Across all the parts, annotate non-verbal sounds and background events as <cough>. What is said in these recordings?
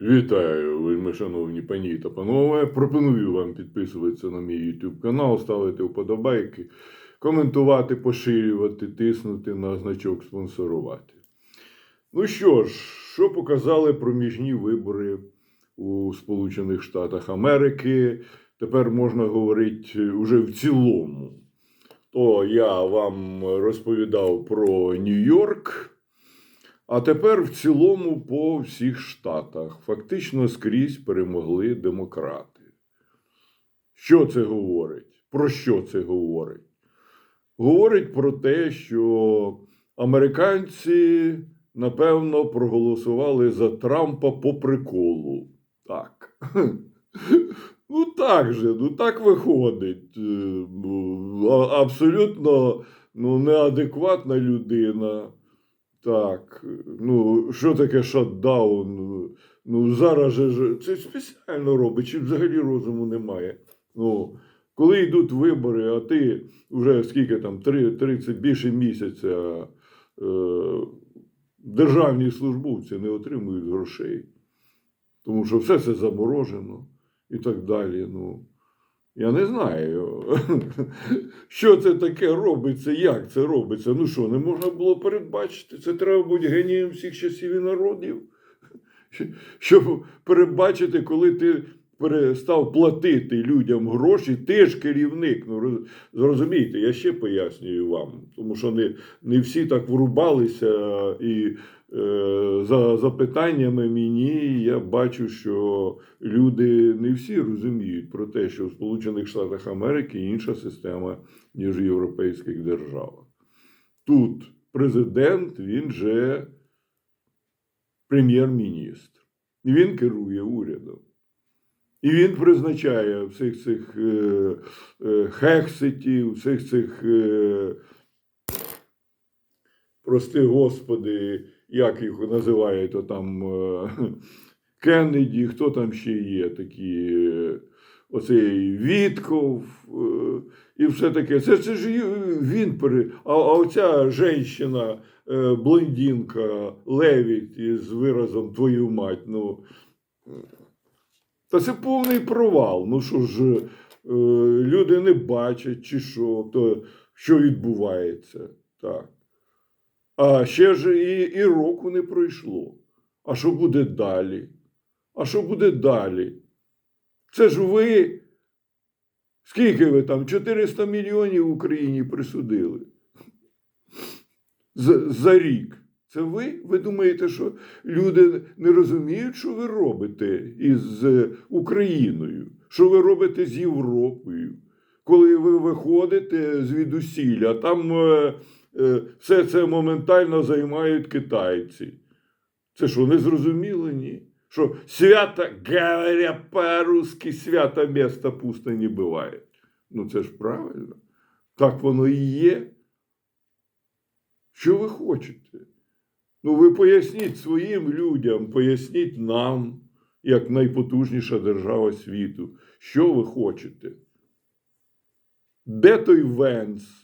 Вітаю, вельми шановні пані та панове. Пропоную вам підписуватися на мій YouTube канал, ставити вподобайки, коментувати, поширювати, тиснути на значок спонсорувати. Ну що ж, що показали проміжні вибори у Сполучених Штатах Америки? Тепер можна говорити уже в цілому. То я вам розповідав про Нью-Йорк. А тепер в цілому по всіх штатах фактично скрізь перемогли демократи. Що це говорить? Про що це говорить? Говорить про те, що американці, напевно, проголосували за Трампа по приколу. Так. <laughs> Ну так же, ну так виходить. Е, ну, Абсолютно ну, неадекватна людина. Так, ну що таке шатдаун? Ну зараз же це спеціально робить, чи взагалі розуму немає. Ну, коли йдуть вибори, а ти вже скільки там, 30 більше місяця е, державні службовці не отримують грошей, тому що все це заморожено і так далі. Ну, я не знаю, <laughs> що це таке робиться, як це робиться. Ну що, не можна було передбачити? Це треба бути генієм всіх часів і народів. <laughs> Щоб передбачити, коли ти перестав платити людям гроші, ти ж керівник. Ну, роз- зрозумійте, я ще пояснюю вам, тому що не, не всі так врубалися і за запитаннями мені я бачу, що люди не всі розуміють про те, що в Сполучених Штатах Америки інша система, ніж в європейських державах. Тут президент, він же прем'єр-міністр. Він керує урядом. І він призначає всіх цих е, е, хекситів, всіх цих, е, прости господи, як їх називають, там е, Кеннеді, хто там ще є такі, е, оцей Вітков е, і все таке. Це, це ж він пере. А, а оця е, блондинка, Левіт із виразом твою мать. Ну, та це повний провал. Ну що ж, люди не бачать, чи що, то що відбувається. Так. А ще ж і, і року не пройшло. А що буде далі? А що буде далі? Це ж ви. Скільки ви там? 400 мільйонів Україні присудили за, за рік. Це ви? Ви думаєте, що люди не розуміють, що ви робите із е, Україною, що ви робите з Європою, коли ви виходите звідусілля, там е, все це моментально займають китайці. Це що, не зрозуміло? Ні? Що свято, говоря по-русски, свято місто пусто не буває. Ну це ж правильно. Так воно і є. Що ви хочете? Ну, ви поясніть своїм людям, поясніть нам, як найпотужніша держава світу, що ви хочете. Де той Венс?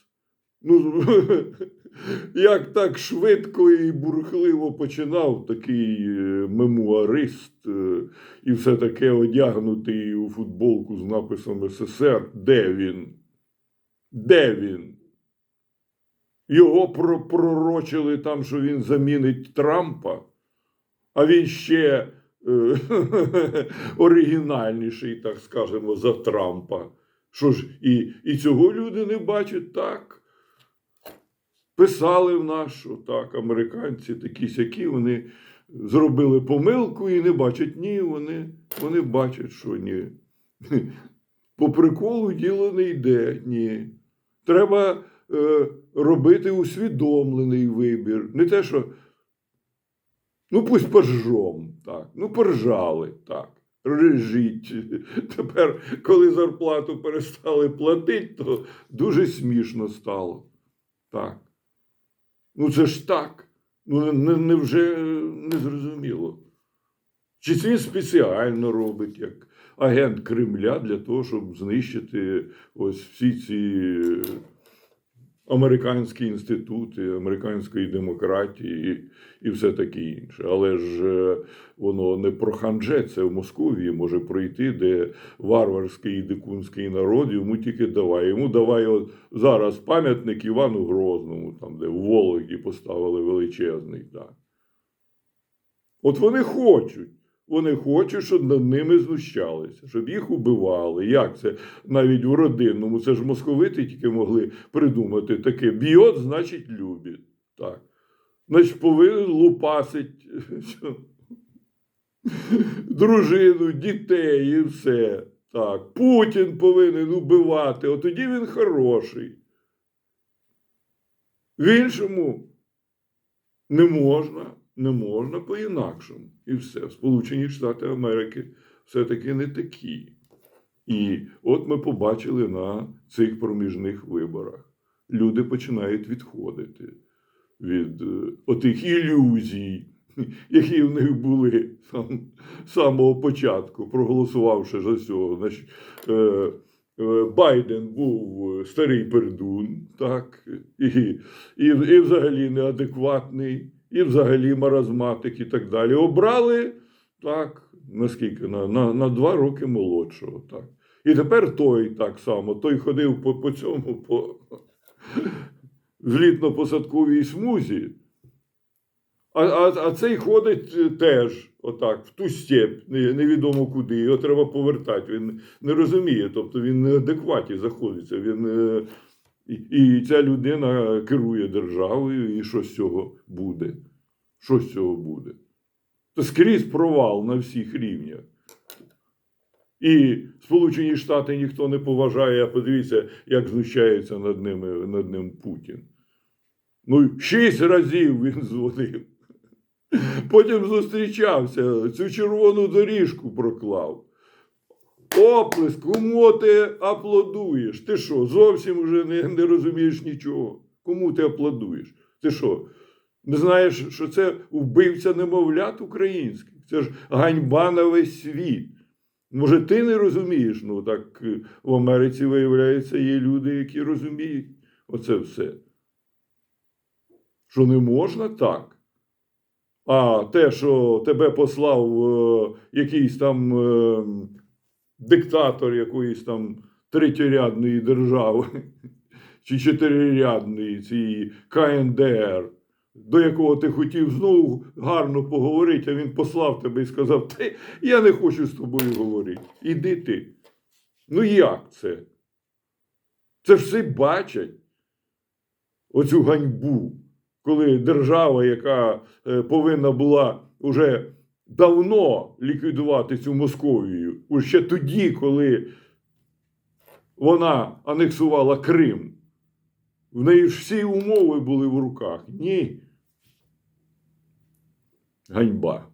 Ну, <laughs> як так швидко і бурхливо починав такий е, мемуарист е, і все таке одягнутий у футболку з написом СССР. Де він? Де він? Його пророчили там, що він замінить Трампа, а він ще е, <laughs> оригінальніший, так скажемо, за Трампа. Що ж, і, і цього люди не бачать так. Писали в нас, що так, американці такі сякі, вони зробили помилку і не бачать. Ні, вони, вони бачать, що ні. <laughs> По приколу діло не йде. Ні. Треба е, робити усвідомлений вибір. Не те, що. Ну, пусть поржом, так. Ну, поржали, так. Режіть. <laughs> Тепер, коли зарплату перестали платити, то дуже смішно стало. Так. Ну, це ж так. Ну, не, не, вже не зрозуміло. Чи це спеціально робить як агент Кремля для того, щоб знищити ось всі ці американські інститути, американської демократії і, все таке інше. Але ж е, воно не проханджеться в Московії може пройти, де варварський і дикунський народ йому тільки давай. Йому давай от зараз пам'ятник Івану Грозному, там, де Вологді поставили величезний. Так. От вони хочуть. Вони хочуть, щоб над ними знущалися, щоб їх убивали. Як це навіть у родинному? Це ж московити тільки могли придумати таке. Б'єт, значить, любить. Так. Значить, повинен лупасить дружину, дітей і все. Так. Путін повинен убивати, от тоді він хороший. В іншому не можна, не можна по-інакшому. І все. Сполучені Штати Америки все-таки не такі. І от ми побачили на цих проміжних виборах. Люди починають відходити від е, отих ілюзій, які в них були з самого початку, проголосувавши за цього. Е, Байден був е, старий пердун, так, і, і, і взагалі неадекватний, і взагалі маразматик і так далі. Обрали так, наскільки? На, на, на два роки молодшого. Так. І тепер той так само, той ходив по, по цьому, по <laughs> злітно-посадковій смузі. А, а, а цей ходить е, теж отак, в ту степ, невідомо куди. Його треба повертати. Він не розуміє, тобто він неадекваті заходиться. Він, е, і, і ця людина керує державою, і що з цього буде? Що з цього буде? Це скрізь провал на всіх рівнях. І Сполучені Штати ніхто не поважає, а подивіться, як знущається над ними над ним Путін. Ну, шість разів він дзвонив. Потім зустрічався, цю червону доріжку проклав. Оплеск, кому ти аплодуєш? Ти що, зовсім вже не, не розумієш нічого? Кому ти аплодуєш? Ти що? Не знаєш, що це вбивця немовлят українських? Це ж ганьба на весь світ. Може, ти не розумієш? Ну так е, в Америці, виявляється, є люди, які розуміють оце все. Що не можна так. А те, що тебе послав е, якийсь там е, диктатор якоїсь там третьорядної держави <laughs> чи чотирирядної цієї КНДР, до якого ти хотів знову гарно поговорити, а він послав тебе і сказав: Ти, я не хочу з тобою говорити. Іди ти. Ну як це? Це ж всі бачать оцю ганьбу, коли держава, яка е, повинна була уже давно ліквідувати цю Московію, ще тоді, коли вона анексувала Крим, в неї ж всі умови були в руках. Ні. Ганьба.